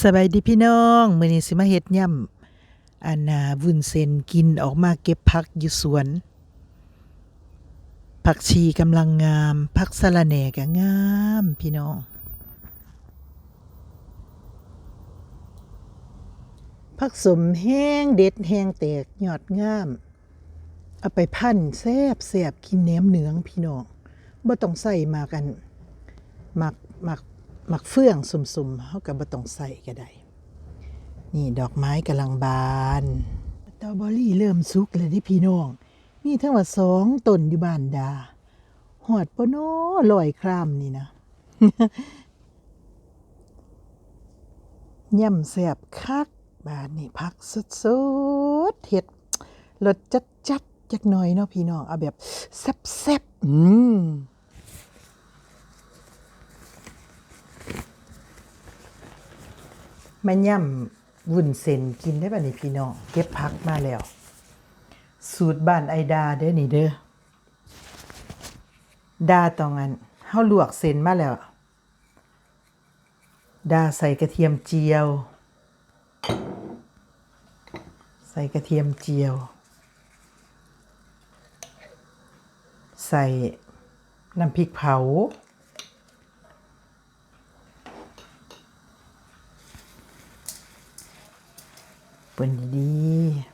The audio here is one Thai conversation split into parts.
สบายดีพี่น้องมื้อนี้สิมาเฮ็ดย่ำอันน่ะวุ้นเส้นกินออกมาเก็บผักอยู่สวน ผักชีกำลังงาม ผักสะระแหน่ก็งามพี่น้อง ผักสมแห้งเด็ดแห้งแตกยอดงาม เอาไปพันแซบแซบกินแหนมเหนืองพี่น้องบ่ต้องใส่มากันหมักหมัก หมักเฟื่องสุ่มๆเฮาก็บ่ต้องใส่ก็ได้ นี่ดอกไม้กำลังบานสตรอบอรี่เริ่มสุกแล้วเดิพี่น้อง มีทั้งว่าสองต้นอยู่บ้านดา หอดปโนลอยครามนี่นะย่ำแสบคักบานนี่พักสดๆเห็ดรสจัดจัดๆจักหน่อยเนาะพี่น้อง เอาแบบแซ่บๆอืม มันย่ำวุ้นเส้นกินได้ป่ะนี่พี่น้องเก็บพักมาแล้ว สูตรบ้านไอดาเด้อนี่เด้อดาตองอันเฮาลวกเส้นมาแล้ว ดาใส่กระเทียมเจียว ใส่กระเทียมเจียว ใส่น้ำพริกเผา เปิ่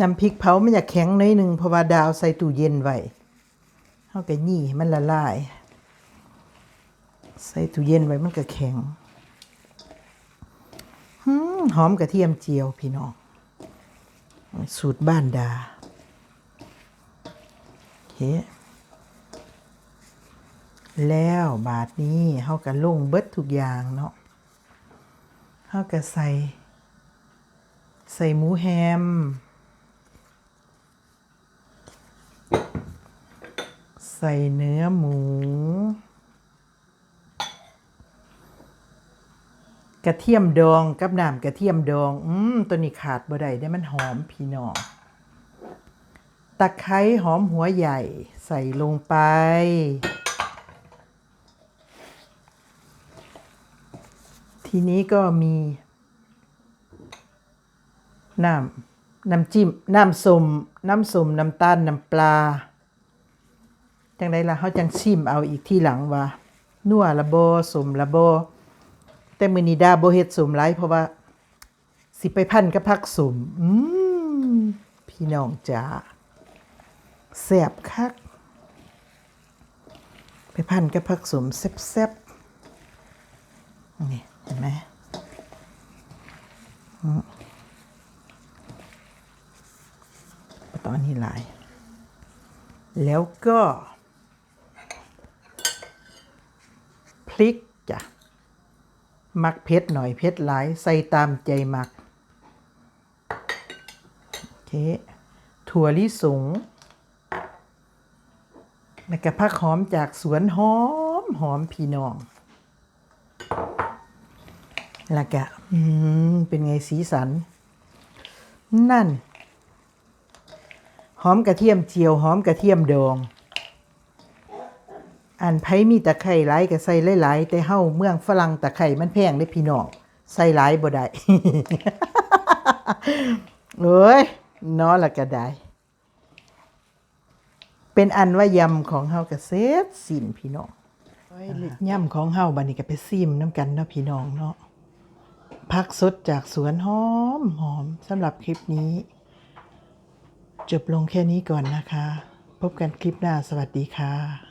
น้ำพริกเผามันอยากแข็งน้อยหนึ่งเพราะว่าดาวใส่ตู้เย็นไว้เฮาก็ยี่มันละลาย ใส่ตู้เย็นไว้มันก็แข็งหอมกระเทียมเจียวพี่น้อง สูตรบ้านดาเคแล้วบาทนี้เฮาก็ลงเบิดทุกอย่างเนาะเฮาก็ใส่ ใส่หมูแฮม ใส่เนื้อหมู กระเทียมดองกับน้ำกระเทียมดอง อืมตัวนี้ขาดบ่ได้ได้มันหอมพี่น้องตะไคร้หอมหัวใหญ่ใส่ลงไป ทีนี้ก็มีน้ำน้ำจิ้ม น้ำสมน้ำสมน้ำตาล น้ำปลา จังไดล่ะเขาจังชิมเอาอีกที่หลังว่านัวละบ่สมละบ่แต่มื้อนี้ดาบ่เฮ็ดสมหลายเพราะว่า สิไปพันกับผักสมอืมพี่น้องจ๋าแซ่บคัก ไปพันกับผักสมแซ่บๆนี่เห็นไหมตอนนี้หลาย แล้วก็ พริกจ้ะมักเผ็ดหน่อยเผ็ดหลายใส่ตามใจมักโอเคถั่วลิสงแล้วก็ผักหอมจากสวนหอมหอมพี่น้องแล้วก็อืมเป็นไงสีสัน นั่น หอมกระเทียมเจียว หอมกระเทียมดอง อันไผมีตะไคร่หลายก็ใส่หลายๆแต่เฮาเมืองฝรั่งตะไคร่มันแพงเด้พี่น้องใส่หลายบ่ได้เอ้ยน้อละก็ได้ เป็นอันว่ายำของเฮาก็เสร็จสิ้นพี่น้องยำของเฮาบัดนี้ก็ไปซิมน้ำกันเนาะพี่น้องเนาะผักสดจากสวนหอมหอมสำหรับคลิปนี้ จบลงแค่นี้ก่อนนะคะ พบกันคลิปหน้าสวัสดีค่ะ